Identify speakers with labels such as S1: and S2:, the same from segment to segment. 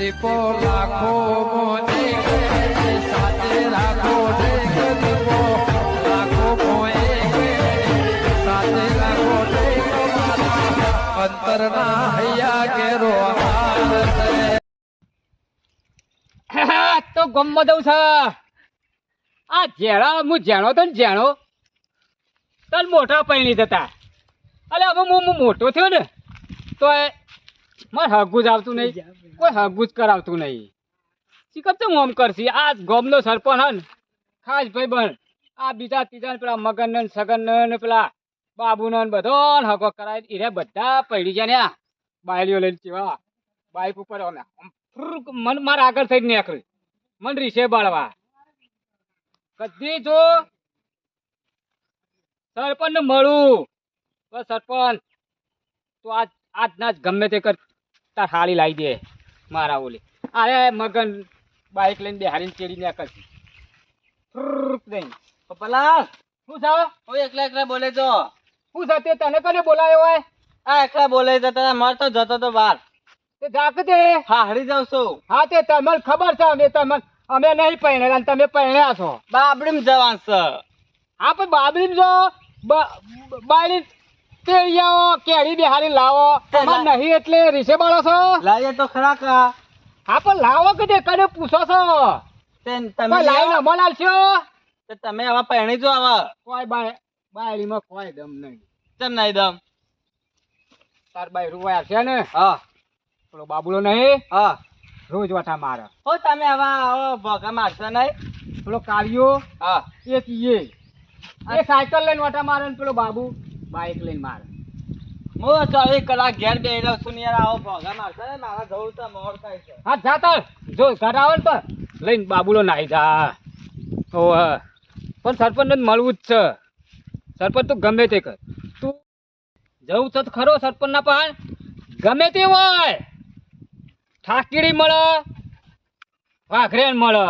S1: તો ગમમાં દઉં છે. આ જેણા હું જેણો તો જેણો. તલ મોટા પૈણી જતા. અલે, હવે હું મોટો થયો ને, તો મારે હગું જ આવતું નહીં. કોઈ હગું જ કરાવતું નહીં. શીખર તો મોમ કરશી. આ ગોમનો સરપંચ હન. ખાસ ભાઈ બન આ બીજા ત્રીજા પેલા મગન સગન પેલા બાબુ ને બધો હગો કરાય એ બધા પડી જાય ને આ બાયલીઓ લઈને કેવા. બાઈક ઉપર મન મારા આગળ થઈને નીકળ્યું. મન રીસે બાળવા. કદી જો સરપંચ ને મળું. બસ સરપંચ તો આજ આજના જ ગમે તે કર. તાર હાળી લાવી દે મારા ઓલી. અરે મગન બાઈક લઈને બેહારીને ચેડી ને ફ્રુક દઈને.
S2: પપ્પાલાલ
S1: શું છે
S2: એકલા એકલા બોલે છો?
S1: શું છે તે તને કોને બોલાયો હોય?
S2: આ એકલા બોલે તો તને મર તો જતો તો બહાર
S1: તે જાક દે.
S2: હા હરી જાઉં છું.
S1: હા તે તમને ખબર છે અમે તમને અમે નહીં પહેણેલા અને તમે પહેણ્યા છો.
S2: બાબડીમ જવાન છે.
S1: હા પણ બાબરી જો બાયડી તેડિયાઓ કેરી બિહારી લાવો. તમારે નહીં એટલે રીસે બાળો છો?
S2: લાવીએ તો ખરા કા
S1: હા પણ લાવો કે કને પૂછો છો?
S2: તમે
S1: લાઈન અમો આલશો
S2: તો તમે આવા પહેણી જો આવા.
S1: કોઈ બાય બાયડીમાં કોઈ દમ નહીં.
S2: તેમ નહીં દમ?
S1: તાર બાય રૂવાયા છે ને?
S2: હા.
S1: પેલો બાબુલો નહીં?
S2: હા.
S1: રોજ વાટા મારે.
S2: હો તમે આવા આવો ભોગા મારશો નહીં.
S1: પેલો કાળિયો
S2: હા.
S1: ઈએ. એ સાયકલ લઈને વાટા મારે ને પેલો બાબુ. બાઈક લઈને મારે.
S2: હું ચોવીસ કલાક ઘેર બે રહ્યો છું યાર, આવો ભોગા મારશે. મારા જવું તો મોડ થાય છે.
S1: હા જાતા જો, ઘર આવે ને લઈને બાબુલો નાહી જા. ઓ પણ સરપંચને મળવું જ છે. સરપંચ તો ગમે તે કર. તું જવું છે ખરો સરપંચના પણ ગમે તે હોય. ઠાકીડી મળે. વાઘરેણ મળે.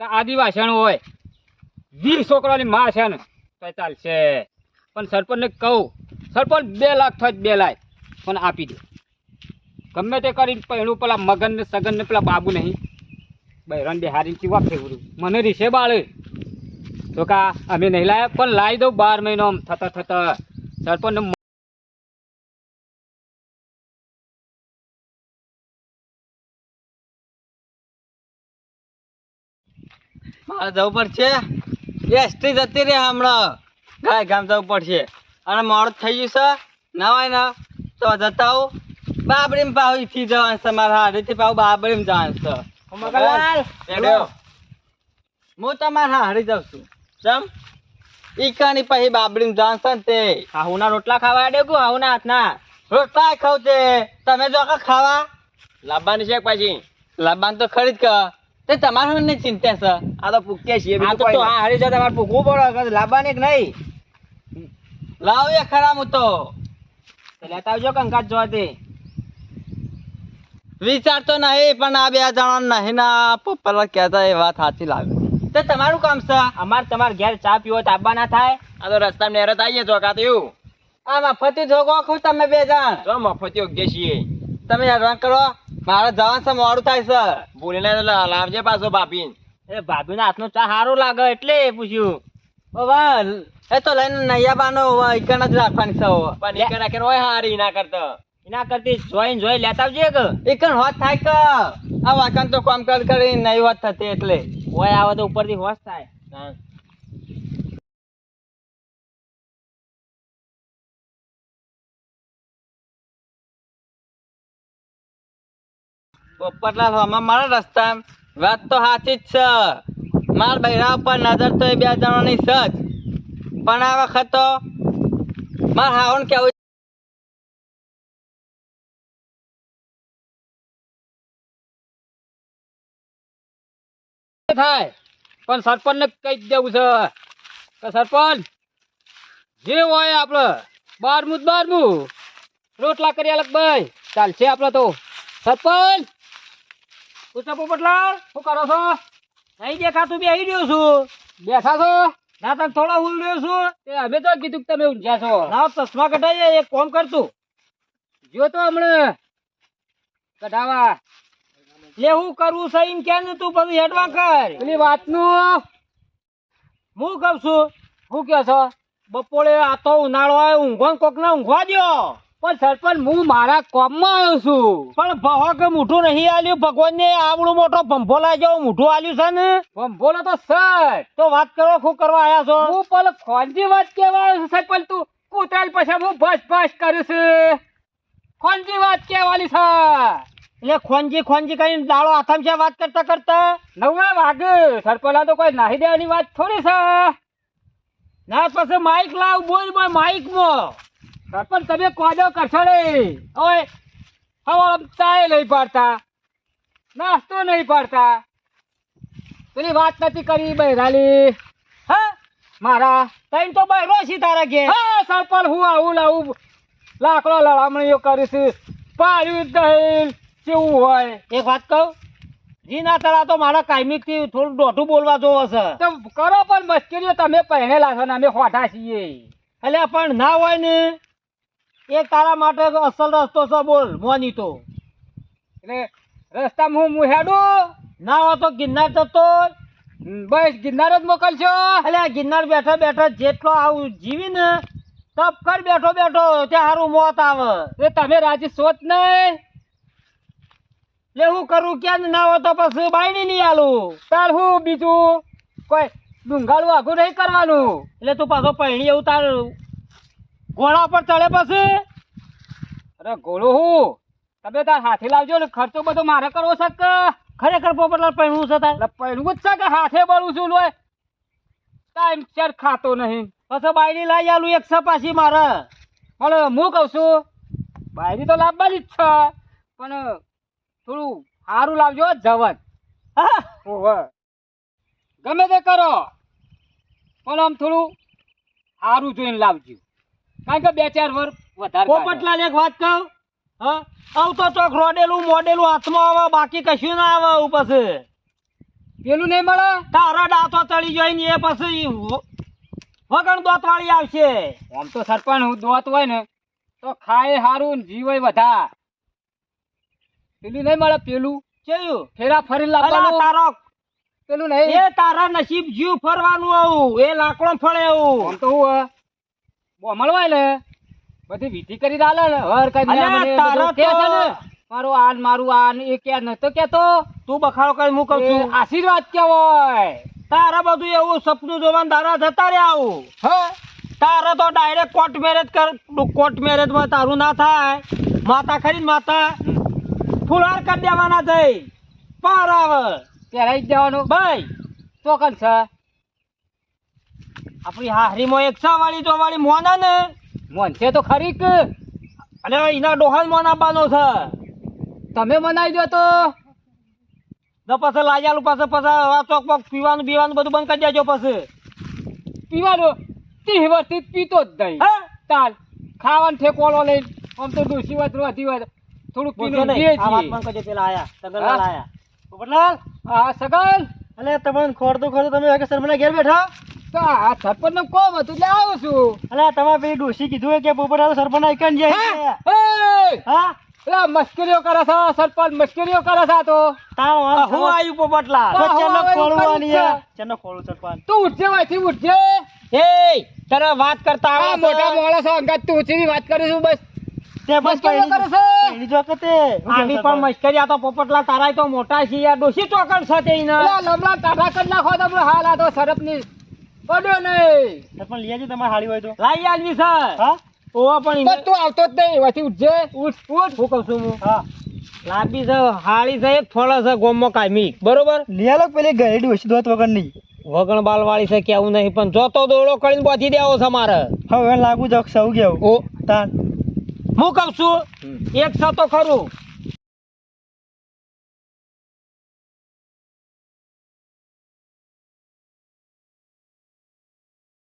S1: કે આદિવાસણ હોય. વીર છોકરાની માં છે ને, તો ચાલશે. પણ સરપંચને કહું, સરપંચ બે લાખ થાય બે લાખ, પણ આપી દે. ગમે તે કરીને પહેલું પેલા મગન ને સગન ને પેલા બાબુ નહીં. બૈરન બિહારી ચીવા ફેવરું? મને રીસે બાળે તો કા અમે નહીં લાયા, પણ લાવી દઉં બાર મહિનો થતા થતા. સરપંચને
S2: મારે જવું પડશે એસટી જતી રહે હમણાં. ગાય ગામ જવું પડશે. અને મોડું થઈ ગયું છે. ના હોય ને. તો જતા આવું. બાબડીમ પાવથી જવાનું છે મારા હારીથી પાવ બાબડીમ જવાનું છે. હું તમારા હારી જાઉં છું. ચમ? ઈકાની પછી બાબડીમ જવાનું છે ને તે.
S1: હાહુના રોટલા ખાવા ડેગું હાહુના હાથના.
S2: રોટલા ખાવ તે. તમે જો ખાવા.
S1: લાંબાની છે પછી?
S2: લાંબાની તો ખરીદ કર તે તમારે નહીં ચિંતા છે.
S1: આ તો પૂકે છીએ આ તો હારી જાય તમારે પૂકવું પડે લાંબાની કે નહીં.
S2: લાવ એ ખરા હું તો.
S1: તો લેતા આવજો કંકાત જોવાથી. તે
S2: વિચારતો નહીં પણ આ બે જણા નહીં ના પપ્પા કહેતા એ વાત સાચી લાગે. તો તમારું કામ છે?
S1: અમાર તમારે ઘેર ચા પીવો તો આબા ના થાય. આ તો રસ્તા નેરત આવીએ તો કાત એવું.
S2: આ મફતી જોગો ખુશ તમે બે જણ.
S1: જો મફતી યોગ્ય છીએ.
S2: તમે હેરાન કરો. મારે જવાનું છે મોડું થાય છે.
S1: બોલીને લાવજે પાછો ભાભી એ ભાભી ના હાથનો ચા સારો લાગે એટલે પૂછ્યું.
S2: હવે એ તો લઈને નૈયાબાનો ઇકન જ રાખવાની છે.
S1: પણ એક રાખે હોય હારી ના કરતો. એના કરતી જોઈન જોઈ લેતા આવજે કે
S2: ઇકન હોત થાય કે આ વાકન તો કામ કર કરી નહીં હોત થતી એટલે.
S1: હોય આવે તો ઉપરથી હોશ થાય.
S2: પોપટલાલ હમણાં મારા રસ્તા વાત તો સાચી જ છે. માર બૈરા ઉપર નજર તો એ બે જણાની સજ પણ આ વખત તો માર હાવણ કેવું
S1: થાય પણ સરપંચ ને કહી દેવું છે. કે સરપંચ, જે હોય આપડે, બારમું જ બારમું. રોટલા કરી અલગ ભાઈ. ચાલશે આપડે તો. સરપંચ પૂછો પોપટલાલ, શું કરો છો? નહીં દેખાતું બે આવી રહ્યો છું. બેઠા છો? ના તમે થોડા ઉલ રહ્યો છું. તે અમે તો કીધું કે તમે ઊંઝા છો. ના ચશ્મા કઢાઈએ એક કોમ કરતું જો તો હમણાં. કઢાવા.
S3: લે હું કરવું છે એમ કેમ તું બધું હેડવા કર.
S1: પેલી વાતનું.
S3: હું કહું છું?
S1: શું કહો છો?
S3: બપોરે આ તો ઉનાળો આવે ઊંઘો કોક ને ઊંઘવા દ્યો.
S1: પણ સરપંચ હું મારા કોમમાં આવ્યો છું.
S3: પણ ભવો કે મૂઠું નહીં આલ્યું? ભગવાન ને આવડું મોટો ભંભો લાગે જેવું મૂઠું આલ્યું છે ને?
S1: પણ તો સર.
S3: તો વાત કરો શું કરવા આવ્યા છો?
S1: હું પેલો ખોનજી વાત કેવા છું સરપંચ તું કૂતરાલ પછી હું બસ ભસ કરું છું ખોનજી વાત કેવાલી છે
S3: એટલે ખોનજી ખોનજી કરીને દાળો આથમ છે વાત કરતા કરતા?
S1: નવે વાગે સરપંચ તો કોઈ નાહી દેવાની વાત થોડી છે
S3: ના પછી માઇક લાવ બોલ બોલ
S1: સરપંચ તમે કોદો કરશો રે ઓય હવે ચાય નહીં પાડતા. નાસ્તો નહીં પાડતા. પેલી વાત નથી કરી બૈરાલી?
S3: હા?
S1: મારા
S3: તઈ તો બહેરો છી તારા ઘેર.
S1: હા સરપંચ હું આવું લાવું લાકડો લડામણીઓ કરીશ. પાડ્યું દહીં કેવું હોય.
S3: એક વાત કહું? જી ના તારા તો મારા કાયમિકથી થોડું દોઢું બોલવા જોવો છે.
S1: તો કરો પણ મુશ્કેલીઓ તમે પહેરેલા છો ને અમે ખોટા છીએ.
S3: એટલે પણ ના હોય ને. એ તારા માટે અસલ રસ્તો છે બોલ મોની તો.
S1: એટલે રસ્તામાં હું મુહેડું? હેડું
S3: ના હોય તો ગિરનાર જતો
S1: બસ ગિરનાર જ મોકલશો?
S3: એટલે ગિરનાર બેઠા બેઠા જેટલો આવું જીવી ને તપ કર બેઠો બેઠો ત્યાં સારું મોત આવે.
S1: એ તમે રાજી સોચ નહીં
S3: એટલે હું કરું ક્યાં ના હોય તો પછી બાયડી નહીં આલું.
S1: તાર હું બીજું? કોઈ ડુંગાળું આઘું નહીં કરવાનું?
S3: એટલે તું પાછો પૈણી એવું તાર ઘોડા પર ચડે પછી?
S1: અરે ગોળો હું તમે તાર હાથે લાવજો ને ખર્ચો બધો મારે કરવો છે કે?
S3: ખરેખર પોપટલાલ પહેરવું છે તારે?
S1: પહેરવું જ છે કે હાથે બળું છું લોય ટાઈમ ચાર ખાતો નહીં.
S3: પછી બાયડી લાવી આલું એક પાછી મારે.
S1: પણ હું કહું છું બાયરી તો લાવવાની જ છે પણ થોડું સારું લાવજો જવન.
S3: હા
S1: ગમે તે કરો પણ આમ થોડું સારું જોઈને લાવજો. કારણ કે બે ચાર વર વધારે
S3: પોપટલાલ એક વાત કહું? હા? આવ તો ચોક રોડેલું મોડેલું હાથમાં આવે બાકી કશું ના આવે આવું પછી.
S1: પેલું નહીં મળે?
S3: તારા દાંતો ચડી જાય ને એ પછી વગણ દોત વાળી આવશે.
S1: આમ તો સરપંચ હું દોત હોય ને તો ખાય સારું જીવ વધાર પેલું નહીં મળે? પેલું
S3: કેયું
S1: ફેરા ફરી લાવવાનું.
S3: તારો
S1: પેલું નહીં.
S3: એ તારા નસીબ જીવ ફરવાનું આવું એ લાકડો ફળે આવું.
S1: આમ તો હું મળવાય ને બધી વિધિ કરી દાલે ને હર કઈ
S3: તારા
S1: કહે છે ને. મારું આન મારું આન એ કે નતો કેતો.
S3: તું બખાડો કરી હું કહું છું.
S1: આશીર્વાદ કેવાય
S3: તારા બધું એવું સપનું જોવાનું તારા જતા રે આવું.
S1: હ?
S3: તારે તો ડાયરેક્ટ કોર્ટ મેરેજ કર કોર્ટ મેરેજમાં તારું ના થાય. માતા ખરી માતા ફુલાર કરી દેવાના જઈ પાર આવે
S1: પહેરાઈ જ જવાનું
S3: ભાઈ.
S1: કન છે.
S3: આપણી હાહરીમાં એક વાળી તો વાળી મોના ને?
S1: મોન છે તો ખરીક
S3: અને એના ડોહાન મોન આપવાનો છે.
S1: તમે મનાવી દો તો.
S3: તો પછી લાજાલું પાસે પછી ચોક પોક પીવાનું બીવાનું બધું બંધ કરી દેજો પછી.
S1: પીવાનું? વર્ષથી પીતો જ નહીં. તાલ ખાવાનું ઠેકોળો લઈને આમ તો ડોસી વાત રોતી વાત.
S3: નહીં. વાત
S1: જઈએ
S3: કરજો પેલા આયા.
S1: સગલ?
S3: આયા પોપટલાલ
S1: હા સગન?
S3: અલે તમને ખોરતું ખોરતું તમે શર્મના ઘેર બેઠા?
S1: તો આ સરપંચનું કોમ હતું એટલે આવું છું.
S3: અલે પેલી કીધું કે સરપંચ
S1: હા મશ્કરીઓ કરે છે સરપંચ મશ્કરીઓ કરે છે તો.
S3: તાવ હું આવ્યું પોપટલાલ
S1: તો હું
S3: ચેનો
S1: આવેલું
S3: ખોળવાની
S1: કરી
S3: હે?
S1: છે.
S3: ચેનો સરપંચ.
S1: તું ઉઠજે વાયથી ઉઠજે.
S3: એ તને વાત કરતા
S1: આ મોટા માણસ અંગત તું ઉઠીની વાત કરું છું બસ.
S3: તે બસ
S1: કરે છે.
S3: તે આવી પણ મસ્કરી આ તો તારાય તો મોટા છે યાર ડોસી ચોકડ છે તે ઈને
S1: એલા લમણા નાખો તમને હાલ આ તો સરપની પડ્યો નહીં.
S3: પણ લઈ આવજો તમારે હાળી હોય તો. લાઈ આવવી સર હા? ઓવા પણ
S1: તું આવતો જ નહીં વાથી ઉઠજે.
S3: ઉઠ ઉઠ. હું કહું છું હું. હા. લાંબી છે હાળી છે એક ફળ છે ગોમમાં કાયમી. બરોબર?
S4: લિયાલો પેલી ગઈ ડોસી દોત વગર નહીં?
S3: વગણ બાલ વાળી છે કેવું નહીં પણ જોતો દોડો કરીને બોધી દેવો છે મારે.
S4: હવે લાગુ જોક સૌ ગયો
S3: ઓ.
S4: તાન.
S3: હું કહું છું એક છ તો ખરું.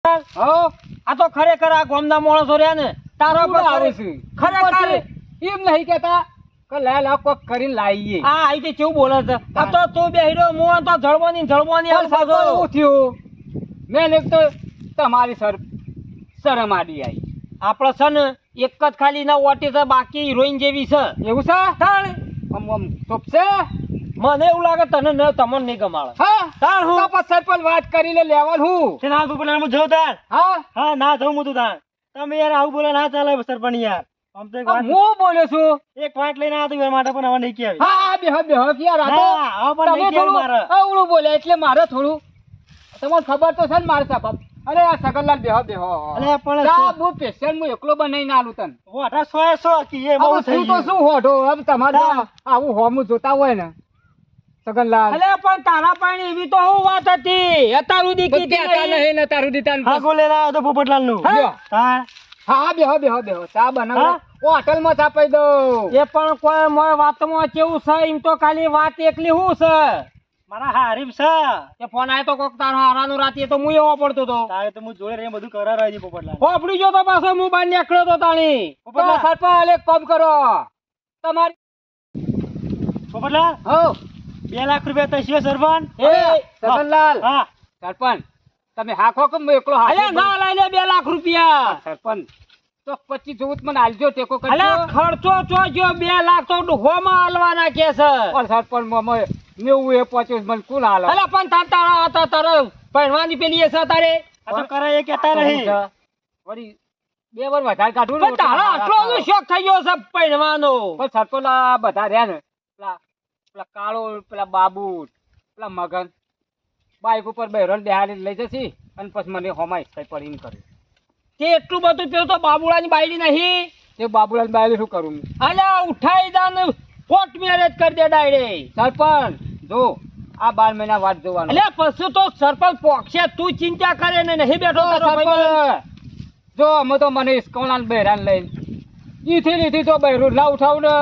S1: હો?
S3: આ તો ખરેખર આ ગામના માણસો રહ્યા ને તારા પર
S1: આવે છે?
S3: ખરેખર
S1: એમ નહીં કેતા કે લે લા કોક કરીને લાવીએ.
S3: આ આઈ તે કેવું બોલે છે? આ તો તું બેહીરો મું તો જળવાની જળવાની
S1: પણ
S3: આવું
S1: સરપંચ
S3: પાછો.
S1: એવું થયું? મેં એક તો તમારી સર શરમ આડી આવી
S3: આપણે છે ને એક જ ખાલી ના ઓટી છે બાકી હિરોઈન જેવી છે.
S1: એવું છે?
S3: તાણ.
S1: આમ આમ ચોપશે?
S3: મને એવું લાગે તને ન તમને નહીં ગમાડે.
S1: હા
S3: તાર હું?
S1: તો પછી સરપંચ વાત કરીને લેવા હું.
S4: તે ના પોપટલાલ હું જો તાર.
S1: હા?
S4: હા ના જઉં હું તું તાર. તમે યાર આવું બોલે ના ચાલે સરપંચ યાર. આમ તો એક વાત
S1: હું બોલ્યો છું?
S4: એક વાત લઈને આવ્યો તો એના માટે પણ હવે નહીં કહેવાય.
S1: હા હા બેહો બેહો કે યાર આ તો
S4: ના, પણ નહીં કહેવાય મારે.
S1: અવળું બોલે એટલે મારે થોડું. તમને ખબર તો છે ને મારે સાહેબ અરે આ સગનલાલ બેહો બેહો.
S4: અરે પણ
S1: હું પેશન્ટ હું એકલો બનાવીને આલું તને.
S4: મોઢા સો એ સો કે એ બહુ થઈ
S1: શું તો
S4: ગયું.
S1: શું હોઢો? હવે તમારે આવું હોમું જોતા હોય ને. સગનલાલ.
S3: અલે પણ તારા પાણી એવી તો હું વાત હતી? અત્યાર સુધી
S1: તો
S3: નહીં.
S1: નહીં ને તારું દીતા ને
S4: હા આવ્યો તો. પોપટલાલનું.
S1: લ્યો.
S4: હા.
S1: હા બેહો બેહો બેહો. ચા બનાવો.
S4: હા?
S1: હોટલમાં ચા પાઈ દો
S3: એ પણ કોઈ મોય વાતમાં કેવું છે? એમ તો ખાલી વાત એકલી હું છે?
S4: મારા હારીફ છે.
S3: કે ફોન આવ્યો તો કોક તારો હારાનું રાતી તો હું એવો પડતો તો.
S4: તારે તો હું જોડે રહીને બધું કરાવડાવી દઈ પોપટલાલ.
S3: ફોફડી જો તો પાછો હું બહાર નીકળ્યો તો તાણી.
S4: પોપટલાલ.
S1: કામ કરો. તમારી
S4: પોપટલાલ?
S1: હો
S4: બે લાખ રૂપિયા તો છે સરપંચ.
S1: સગનલાલ
S4: હા.
S1: સરપંચ તમે હાખો કેમ એકલો હાથે
S3: ના લઈ લે બે લાખ રૂપિયા.
S1: સરપંચ. તો પચીસ જોવું મને હાલજો ટેકો
S3: અલે
S1: અલ્યા
S3: ખર્ચો ચો જો બે લાખ તો ડોહોમાં હાલવાના કે છે?
S1: પણ સરપંચ મમે નેવું એ પચીસ મને કુલ હાલો
S3: અલ્યા પણ તાર તારા હતા તારો પહેરવાની પેલી એ છે તારે?
S4: તો કરે એ કેતા રહી.
S1: વળી બે વાર વધારે કાઢું
S3: તારા આટલો શોખ થઈ ગયો છે પહેરવાનો
S1: પણ સરપંચ બધા રહ્યા ને. પેલા કાળો પેલા બાબુ પેલા મગન. બાઈક ઉપર બહેરણ બેહાડી લઈ જશે અને પછી મને હોમાય કઈ પડીને કરે.
S3: તે એટલું બધું પેલું તો બાબુડાની બાયડી નહીં.
S1: તે બાબુલાની બાયડી શું કરું
S3: અલે ઉઠાઈ દા ને કોર્ટ મેરેજ કરી દે ડાયરેક્ટ
S1: સરપંચ જો આ બાર મહિના વાત જોવાનું.
S3: એટલે પછી તો સરપંચ પોક્ષે તું ચિંતા કરે ને નહીં બેઠો
S1: જો સરપંચ, જો અમે તો મને ઇસ્કોલાલ બહેરાન લઈને. ઈથી લીધી તો બહેરું. લાવ ઉઠાવું ને.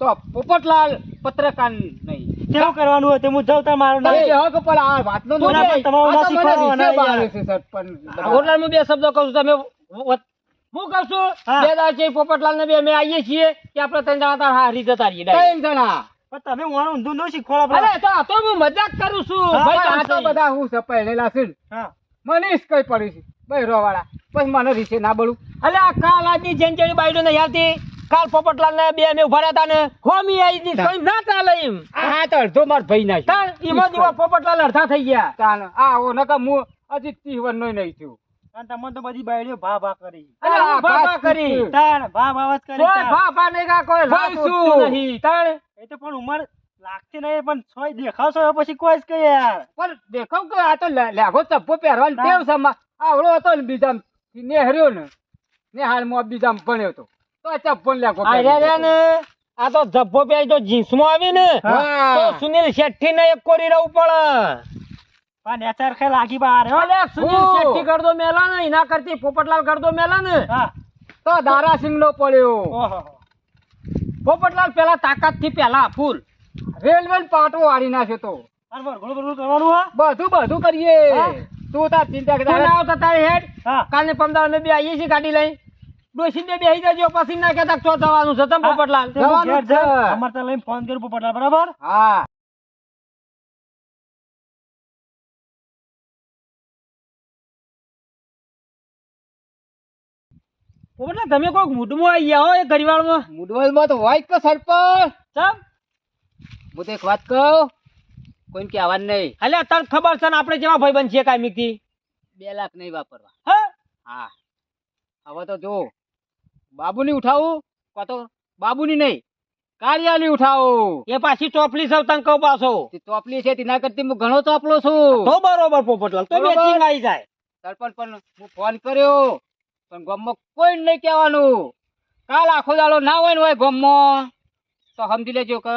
S1: તો પોપટલાલ પત્રકાર નહીં.
S4: કેવું કરવાનું હોય તે હું જાઉં તાર મારું
S1: તમે
S4: નામ.
S1: કહો કે પેલા આ વાતનો નો
S3: ના
S1: પણ
S4: તમારું ના શીખવાડવાના
S1: બારે. છે સરપંચ.
S3: હોટલમાં બે શબ્દ કહું તમે હું કહું છું બે દાર છે પોપટલાલ ને બે અમે આવીએ છીએ કે આપણે ત્રણ જણા તાર હારી જતા રહીએ
S1: ત્રણ જણા.
S4: પણ તમે વાળું ઊંધું ન શીખવાડો
S3: અરે તો તો હું મજાક કરું છું. ભાઈ
S1: આ તો બધા હું સપાયેલા છે. મને ઈસ કઈ પડી છે. ભાઈ વાળા પછી મને રીસે ના બળું
S3: અલ્યા કાલ આજની જેનચેડી બાઈડો ને યાદથી કાલ પોપટલાલ ને બે અમે ઊભા હતા ને હોમી આવી ની કોઈ ના ચાલે એમ.
S1: હા તો અડધો માર ભાઈ ના
S3: તાર ઈમાં દીવા પોપટલાલ અડધા થઈ ગયા.
S1: તાન આ ઓ નકા હું હજી તીવર નો નઈ થયું.
S4: અને તમને તો બધી બાયડીઓ ભા ભા કરી.
S3: અરે ભા ભા કરી.
S4: તાન ભા ભા વાત કરી
S3: કોઈ ભા ભા નઈ કા કોઈ
S1: શું?
S3: નહીં. તાર
S4: એ તો પણ ઉમર લાગતી નહીં પણ છોય દેખાવ છો પછી કોઈ જ કહે યાર.
S1: પણ દેખાવ કે આ તો લાગો ચપ્પો પહેરવાની ટેવ સમા આવડો હતો ને બીજામ નેહર્યો ને. નેહાળમાં બીજામ ભણ્યો તો. તો ને
S3: આ જીન્સમાં આવી ને. સુનિલ શેઠી ને એક કોરી રહેવું પડે.
S4: પણ નેચાર ખાઈ લાગી બહાર
S3: અલે સુનિલ. શેઠી કરદો મેલા ને એના કરતી પોપટલાલ કરદો મેલા ને.
S1: તો દારાસિંહ નો પડ્યો.
S3: પોપટલાલ પેલા તાકાતથી પેલા ફૂલ.
S1: રેલવે પાટો વાળી નાખ્યો તો. બધું બધું કરીએ. તું તાર ચિંતા
S3: તું
S1: કરે
S3: ના આવતા તારી હેડ બે આવીએ છીએ ગાડી લઈ ડોસી બે બેહી જજો પછી ના કહેતા ચો જવાનું છે. તમ પોપટલાલ?
S1: જવાનું છે.
S4: જા. તો લઈને ફોન કરું પોપટલાલ બરાબર?
S1: હા.
S3: પોપટલાલ તમે કોઈક મૂડમાં આવી ગયા હો એ ગરીવાળમાં
S1: મુડવલમાં તો હોય કે સરપંચ.
S3: ચમ?
S1: હું તો એક વાત કહું કોઈને કહેવાનું નહીં.
S3: એટલે તને ખબર છે ને આપણે જેવા ભાઈબંધ બનશે કાંઈ થી?
S1: બે લાખ નહીં વાપરવા.
S3: હા?
S1: હા. હવે તો જો બાબુની ઉઠાવું? કા તો બાબુની નહીં. કાળિયાની ઉઠાવું.
S3: એ પાછી ચોપલી સૌ તને કહું પાછો.
S1: ચોપલી છે તેના કરતી હું ઘણો ચોપલો છું.
S3: તો બરોબર પોપટલાલ તો. મેચિંગ આવી જાય.
S1: સરપંચ પણ હું ફોન કર્યો પણ ગામમાં કોઈ નહીં કહેવાનું. કાલ આખો દાડો ના હોય ને હોય ગામમાં તો સમજી લેજો કે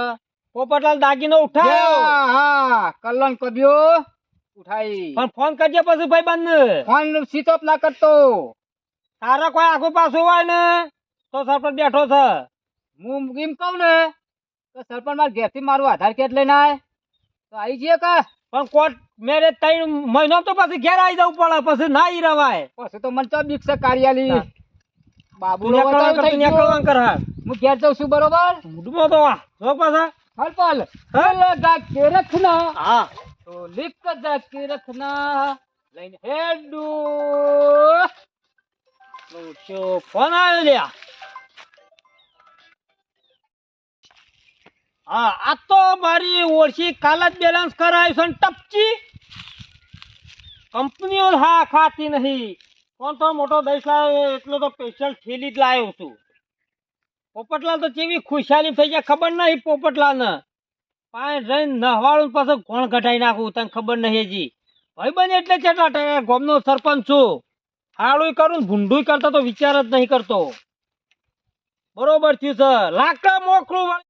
S3: પોપટલાલ દાગીનો ઉઠાવ
S1: હા હા કબ્યો ઉઠાઈ
S3: પણ ફોન કરજે પછી ભાઈ બંધ
S1: ફોન સ્વિચ ઓફ ના કરતો.
S3: તારે કોઈ આખું પાછું હોય ને તો સરપંચ બેઠો છે.
S1: હું એમ કહું ને તો સરપંચ મારા ઘેરથી મારું આધાર કાર્ડ લઈને આવે તો આવી જઈએ કે?
S3: પણ કોર્ટ મેરે ત્રણ મહિનો તો પછી ઘેર આવી જવું પડે પછી ના ઈ રવાય.
S1: પછી તો મને તો બીક છે
S3: કાર્યાલય
S1: બાબુ
S3: હું.
S1: ઘેર જઉં છું બરોબર?
S3: ઉડમો તો જો પાછા.
S1: હલ પલ. હલ ડાકે રખના
S3: હા.
S1: તો લિફ્ટ ડાકે રખના લઈને હેડુ.
S3: તો ફોન આવ્યો લ્યા. હા, આ તો મારી ઓળખી કાલ જ બેલેન્સ કરાયું છે ટપચી. કંપનીઓ હા ખાતી નહીં કોણ તો મોટો દઈશ લાવ્યો એટલો તો સ્પેશિયલ થેલી જ લાવ્યો છું. પોપટલાલ તો કેવી ખુશાલી થઈ જાય ખબર નહીં પોપટલાલ ને પાણી રહીને નહવાળું પાછું કોણ કઢાઈ નાખું, તને ખબર નહીં હજી. ભાઈ બને એટલે કેટલા ગામનો સરપંચ છું. હાળું કરું ને ભૂંડું કરતા તો વિચાર જ નહીં કરતો. બરોબર થયું છે લાકડા મોકળું